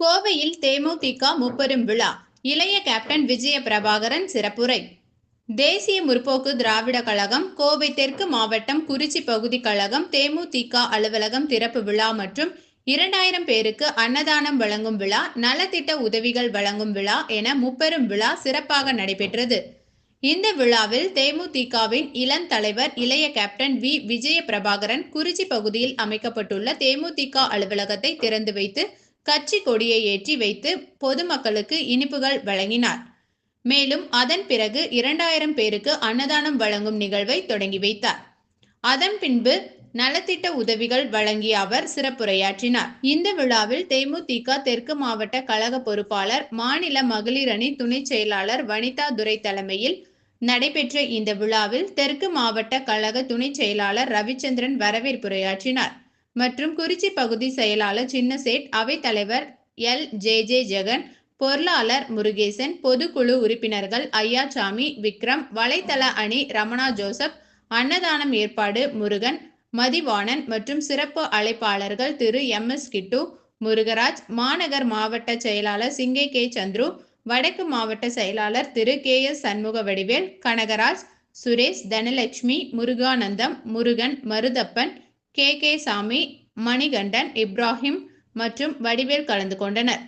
கோவையில் தேமுதிக முப்பெரும் விழா. இளைய கேப்டன் விஜய பிரபாகரன் சிறப்புரை. தேசிய முற்போக்கு திராவிட கழகம் கோவை தெற்கு மாவட்டம் குறிச்சி பகுதி கழகம் தேமுதிக அலுவலகம் திறப்பு விழா மற்றும் இரண்டாயிரம் பேருக்கு அன்னதானம் வழங்கும் விழா நலத்திட்ட உதவிகள் வழங்கும் விழா என முப்பெரும் விழா சிறப்பாக நடைபெற்றது. இந்த விழாவில் தேமுதிகவின் இளம் தலைவர் இளைய கேப்டன் வி. விஜய பிரபாகரன் குறிச்சி பகுதியில் அமைக்கப்பட்டுள்ள தேமுதிக அலுவலகத்தை திறந்து வைத்து கட்சி கொடியை ஏற்றி வைத்து பொதுமக்களுக்கு இனிப்புகள் வழங்கினார். மேலும் அதன் பிறகு இரண்டாயிரம் பேருக்கு அன்னதானம் வழங்கும் நிகழ்வை தொடங்கி வைத்தார். அதன் பின்பு நலத்திட்ட உதவிகள் வழங்கிய அவர் சிறப்புரையாற்றினார். இந்த விழாவில் தேமுதிக தெற்கு மாவட்ட கழக பொறுப்பாளர் மாநில மகளிர் அணி துணை செயலாளர் வனிதா துரை தலைமையில் நடைபெற்ற இந்த விழாவில் தெற்கு மாவட்ட கழக துணை செயலாளர் ரவிச்சந்திரன் வரவேற்புரையாற்றினார். மற்றும் குறிச்சி பகுதி செயலாளர் சின்னசேட் அவைத்தலைவர் எல். ஜே. ஜே. ஜெகன் பொருளாளர் முருகேசன் பொதுக்குழு உறுப்பினர்கள் ஐயாசாமி விக்ரம் வலைத்தள அணி ரமணா ஜோசப் அன்னதானம் ஏற்பாடு முருகன் மதிவாணன் மற்றும் சிறப்பு அழைப்பாளர்கள் திரு. எம். எஸ். கிட்டு முருகராஜ் மாநகர் மாவட்ட செயலாளர் சிங்கை கே. சந்துரு வடக்கு மாவட்ட செயலாளர் Thiru. K. S. Shanmuga Vadivel Kanagaraj Suresh Dhanalakshmi Muruganantham Murugan Maruthappan K K Sami Manikandan Ibrahim மற்றும் வடிவேல் கலந்து கொண்டனர்.